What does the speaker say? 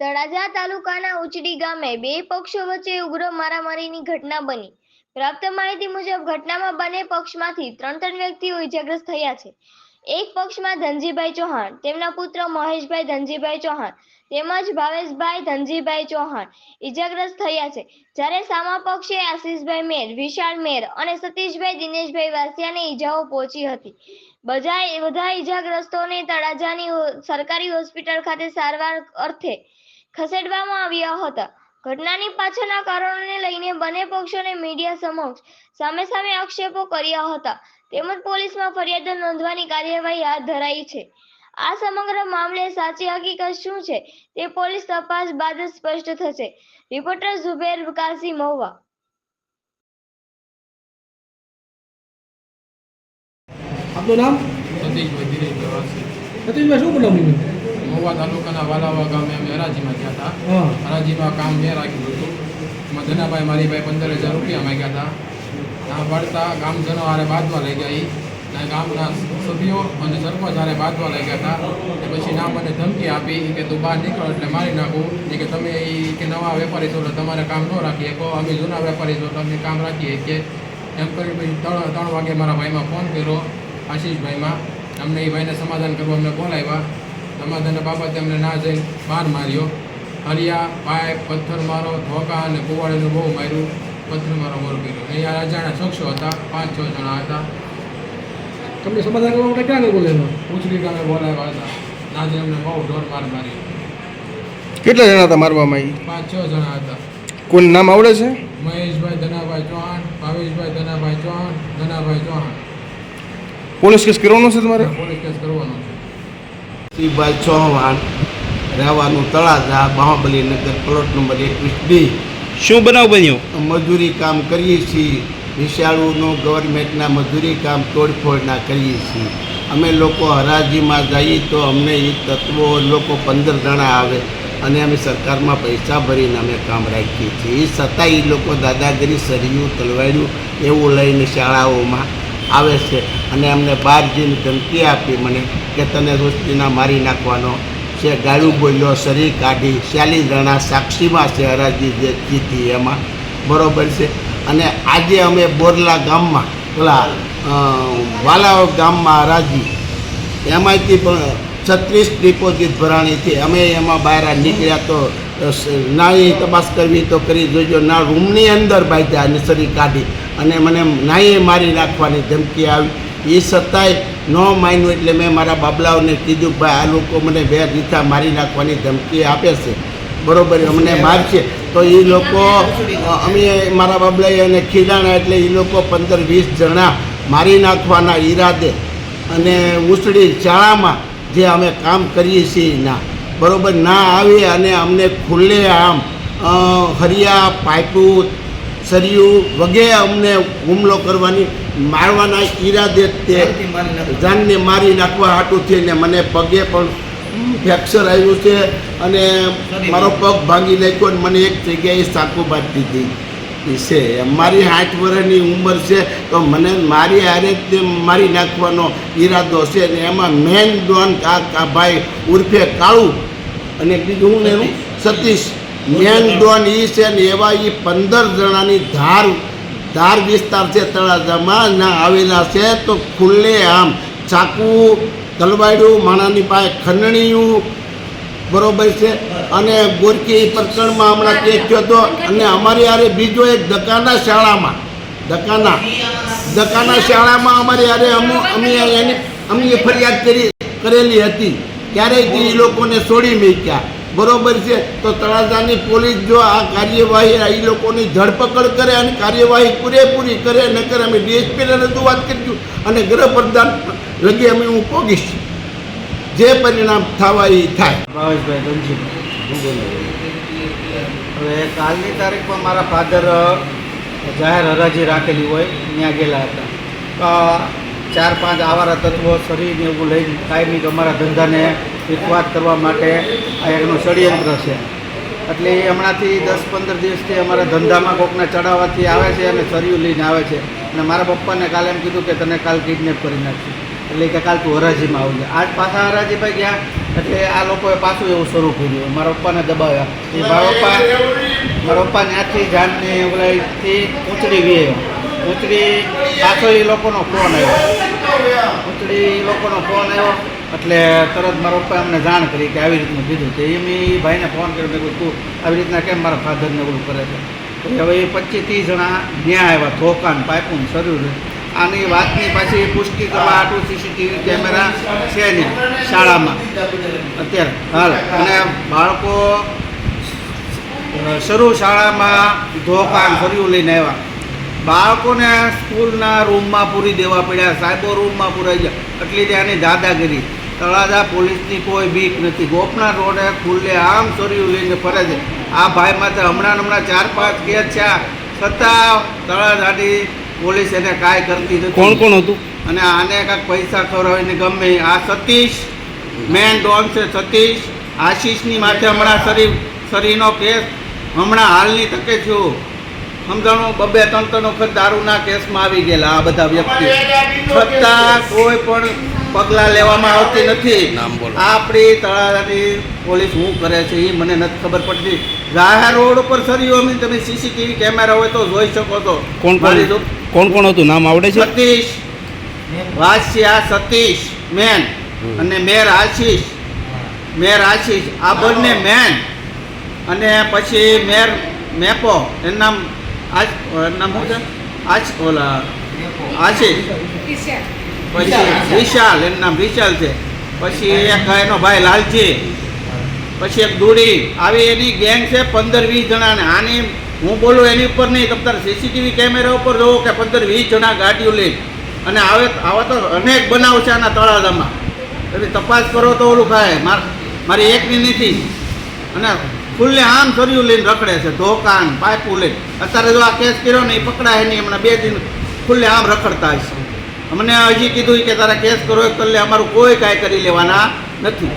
તળાજા તાલુકાના ઉચડી ગામે બે પક્ષો વચ્ચે ઉગ્ર મારામારીની ઘટના બની. પ્રાપ્ત માહિતી મુજબ, ઘટનામાં બંને પક્ષમાંથી ત્રણ ત્રણ વ્યક્તિઓ ઇજાગ્રસ્ત થયા છે. એક પક્ષમાં ધનજીભાઈ ચૌહાણ, તેમના પુત્ર મહેશભાઈ ધનજીભાઈ ચૌહાણ તેમજ ભાવેશભાઈ ધનજીભાઈ ચૌહાણ ઇજાગ્રસ્ત થયા છે. જ્યારે સામા પક્ષે આશીષભાઈ મેર વિશાળ મેર અને સતીશભાઈ દિનેશભાઈ વાસિયાને ઈજાઓ પહોંચી હતી. બજાય બધા ઇજાગ્રસ્તોને તળાજાની સરકારી હોસ્પિટલ ખાતે સારવાર અર્થે ખસેડવામાં આવ્યા હતા. ઘટનાની પાછળના કારણોને લઈને બંને પક્ષોને મીડિયા સમક્ષ સામે સામે આક્ષેપો કર્યા હતા. તેમજ પોલીસમાં ફરિયાદ નોંધવાની કાર્યવાહી હાથ ધરાઈ છે. આ સમગ્ર મામલે સાચી હકીકત શું છે તે પોલીસ તપાસ બાદ સ્પષ્ટ થશે. રિપોર્ટર ઝુબેર કાસી મહુવા. આપનું નામ? સતીશભાઈ સતીશભાઈ શું બનાવ્યું? મહુવા તાલુકાના વાલાવા ગામે અમે હરાજીમાં ગયા હતા. હરાજીમાં કામ મેં રાખ્યું હતું. એમાં ધનાભાઈ મારી ભાઈ પંદર હજાર રૂપિયા માંગ્યા હતા. ના પાડતા ગામજનો હારે બાદમાં લઈ ગયા. ને ગામના સભ્યો અને સરપંચ હારે બાદમાં લઈ ગયા હતા. એ પછી ના મને ધમકી આપી કે તું બહાર નીકળો એટલે મારી નાખું. કે તમે એ કે નવા વેપારી છો એટલે તમારે કામ ન રાખીએ. કહો અમે જૂના વેપારી છો તમે કામ રાખીએ કે. એમ કરી પછી ત્રણ ત્રણ વાગે મારા ભાઈમાં ફોન કર્યો આશીષભાઈમાં. અમને એ ભાઈને સમાધાન કરવા અમને બોલાવ્યા. સમાધાનના બાપા તેમને ના જઈ માર માર્યો. હરિયા પાય પથ્થર મારો ધોકા અને કુવાડીનું બહુ માર્યું. પથ્થર મારો મોર કર્યો. અહીંયા અજાણ્યા શખ્સો હતા પાંચ છ જણા હતા. તમને સમાધાન કરવા માટે ક્યાં બોલે એમાં ઉછળી ગામે બોલાવ્યા હતા. નાજે અમને બહુ ઢોર માર માર્યો. કેટલા જણા હતા મારવામાં આવી પાંચ છ જણા હતા. કોણ નામ આવડે છે? મહેશભાઈ ધનાભાઈ ચૌહાણ ભાવેશભાઈ ધનાભાઈ ચૌહાણ ધનાભાઈ ચૌહાણ. પોલીસ કેસ કરવાનો છે તમારે? પોલીસ કેસ કરવાનો છે. શ્રીભાઈ ચૌહાણ રહેવાનું તળાજા બાહુબલીનગર પ્લોટ નંબર એકવીસ બી શું બનાવ બન્યો? મજૂરી કામ કરીએ છીએ. વિશાળુનું ગવર્મેન્ટના મજૂરી કામ તોડફોડના કરીએ છીએ. અમે લોકો હરાજીમાં જઈએ તો અમને એ તત્વો લોકો પંદર જણા આવે અને અમે સરકારમાં પૈસા ભરીને અમે કામ રાખીએ છીએ. એ છતાં એ લોકો દાદાગીરી સરિયું તલવાડ્યું એવું લઈને શાળાઓમાં આવે છે અને અમને બહાર જઈને ધમકી આપી મને કે તને રોશનીના મારી નાખવાનો છે. ગાળું બોલ્યો, શરીર કાઢી, શ્યાલી રણા સાક્ષીમાં છે હરાજી જે જીતી એમાં. બરોબર છે. અને આજે અમે બોરલા ગામમાં, પેલા વાલાઓ ગામમાં હરાજી. એમાંથી પણ છત્રીસ ડિપોઝિટ ભરાણી છે. અમે એમાં બહાર નીકળ્યા તો નાની તપાસ કરવી તો કરી જોજો. ના રૂમની અંદર બાંધ્યા અને શરીર કાઢી. અને મને નાઈએ મારી નાખવાની ધમકી આવી. એ છતાંય ન માન્યું એટલે મેં મારા બાબલાઓને કીધું કે ભાઈ આ લોકો મને બે રીતા મારી નાખવાની ધમકી આપે છે. બરોબર અમને મારશે તો એ લોકો અમે મારા બાબલાએ અને ખીજાણા એટલે એ લોકો પંદર વીસ જણા મારી નાખવાના ઈરાદે અને ઉસળી શાળામાં જે અમે કામ કરીએ છીએ ના. બરોબર ના આવે અને અમને ખુલ્લે આમ હરિયા પાઇપું સરિયું વગેરે અમને હુમલો કરવાની મારવાના ઈરાદે તે જાનને મારી નાખવા હાટું થઈને મને પગે પણ ફ્રેક્ચર આવ્યું છે અને મારો પગ ભાંગી નાખ્યો અને મને એક જગ્યાએ સાકુ બાંધી દીધી છે. મારી આઠ વર્ષની ઉંમર છે તો મને મારી હારે તે મારી નાખવાનો ઈરાદો છે ને એમાં મેન ડોન આ ભાઈ ઉર્ફે કાળું અને બીજું હું ને સતીશ. મેન ડોન ઈ છે ને એવા એ પંદર જણાની ધાર ધાર વિસ્તાર છે તળાજામાં ના આવેલા છે, તો ખુલ્લે આમ ચાકુ, તલવાડ્યું, માણાની પાસે ખંડણીયું બરોબર છે. અને ગોરકી પ્રકરણમાં હમણાં કેસ થયો હતો અને અમારી યારે બીજો એક દકાના શાળામાં, દકાના દકાના શાળામાં અમારી અમુક અમે એની અમે ફરિયાદ કરી, કરેલી હતી. ક્યારેય તે એ લોકોને છોડી મૂક્યા? બરોબર છે? તો તળાજાની પોલીસ જો આ કાર્યવાહી એ લોકોની ધરપકડ કરે અને કાર્યવાહી પૂરેપૂરી કરે ન કરે અમે ડીએસપીને રજૂઆત કરીશું અને ગૃહપ્રધાન લગી અમે હું પોગીશ જે પરિણામ થવા એ થાય. ભાવેશભાઈ ધનજીભાઈ હવે કાલની તારીખમાં મારા ફાધર જાહેર હરાજી રાખેલી હોય, ત્યાં ગયેલા હતા. ચાર પાંચ આવારા તત્વો શરીરને એવું લઈને કાયમી અમારા ધંધાને વિખવાદ કરવા માટે આ એનું ષડયંત્ર છે. એટલે એ હમણાંથી દસ પંદર દિવસથી અમારા ધંધામાં કોકને ચડાવવાથી આવે છે અને સરિયું લઈને આવે છે. અને મારા પપ્પાને કાલે એમ કીધું કે તને કાલ કિડનેપ કરી નાખશું. એટલે કે કાલ તું હરાજીમાં આવજે. આજ પાછા હરાજીભાઈ ગયા એટલે આ લોકોએ પાછું એવું શરૂ કર્યું. મારા પપ્પાને દબાવ્યા. એ મારા પપ્પા મારા પપ્પા ત્યાંથી જાનને ઓલાથી ઉચડી વી ઊંચડી પાછો એ લોકોનો ફોન આવ્યો. ઊંચડી એ લોકોનો ફોન આવ્યો. એટલે તરત મારા પપ્પાએ અમને જાણ કરી કે આવી રીતનું કીધું તો એ ભાઈને ફોન કર્યો, મેં તું આવી રીતના કેમ મારા ફાધરને ઓલું કરે છે? હવે એ પચીસ ત્રીસ જણા ન્યા આવ્યા ધોકાન પાઇપું શરીર આની વાતની પાછી પુષ્ટિ કરવા આટલું સીસીટીવી કેમેરા છે નહીં શાળામાં. અત્યારે, હાલ. અને બાળકો શરૂ શાળામાં ધોકાન ફર્યું લઈને આવ્યા. બાળકોને સ્કૂલના રૂમમાં પૂરી દેવા પડ્યા સાહેબો રૂમમાં પૂરાઈ ગયા. એટલી ત્યાંની દાદાગીરી. તળાજા પોલીસની કોઈ બીક નથી. ગોપના રોડે ખુલ્લે આમ ચોરીઓ લઈને ફરે છે. આ ભાઈ માથે હમણાં હમણાં ચાર પાંચ કેસ છે. છતાં તળાજાની પોલીસ એને કાંઈ કરતી નથી. કોણ કોણ હતું? અને આને કાંઈક પૈસા ખવડાવીને ગમે. આ સતીશ મેન ડોન છે સતીશ. આશીષની માથે હમણાં શરીર શરીરનો કેસ હમણાં હાલની તકે થયું. સમજાણું? બબે ત્રણ ત્રણ વખત દારૂના કેસમાં આવી ગયેલા આ બધા વ્યક્તિ. છતાં કોઈ પણ પગલાં લેવામાં આવતી નથી. આપણી તળાજાની પોલીસ શું કરે છે એ મને નથી ખબર પડતી. જાહેર રોડ ઉપર સરી અમે તમે સીસીટીવી કેમેરા હોય તો જોઈ શકો છો. કોણ કોણ? કોણ કોણ હતું? નામ આવડે છે? સતીશ. વાસિયા સતીશ મેન. અને મેર આશીષ. મેર આશીષ. આ બંને મેન. અને પછી મેર મેપો. એનું નામ આજ નામ શું છે? આજ, ઓલા આશીષ પછી વિશાલ, એનું નામ વિશાલ છે. પછી એક એનો ભાઈ લાલજી. પછી એક દૂરી. આવી એની ગેંગ છે પંદર વીસ જણાને. આની હું બોલું એની ઉપર નહીં, તમે સીસીટીવી કેમેરા ઉપર જોવો કે પંદર વીસ જણા ગાડીઓ લઈ અને આવે, આવા તો અનેક બનાવ છે આના તળાજામાં. તમે તપાસ કરો તો ઓલું ભાઈ મારી એકની નથી અને ખુલ્લે આમ સર્યું લઈને રખડે છે ધોકાન પાઇપું લઈને. અત્યારે જો આ કેસ કર્યો ને એ પકડાય નહીં, હમણાં બે દિન ખુલ્લે આમ રખડતા હશે. અમને હજી કીધું કે તારા કેસ કરો એટલે અમારું કોઈ કાંઈ કરી લેવાના નથી.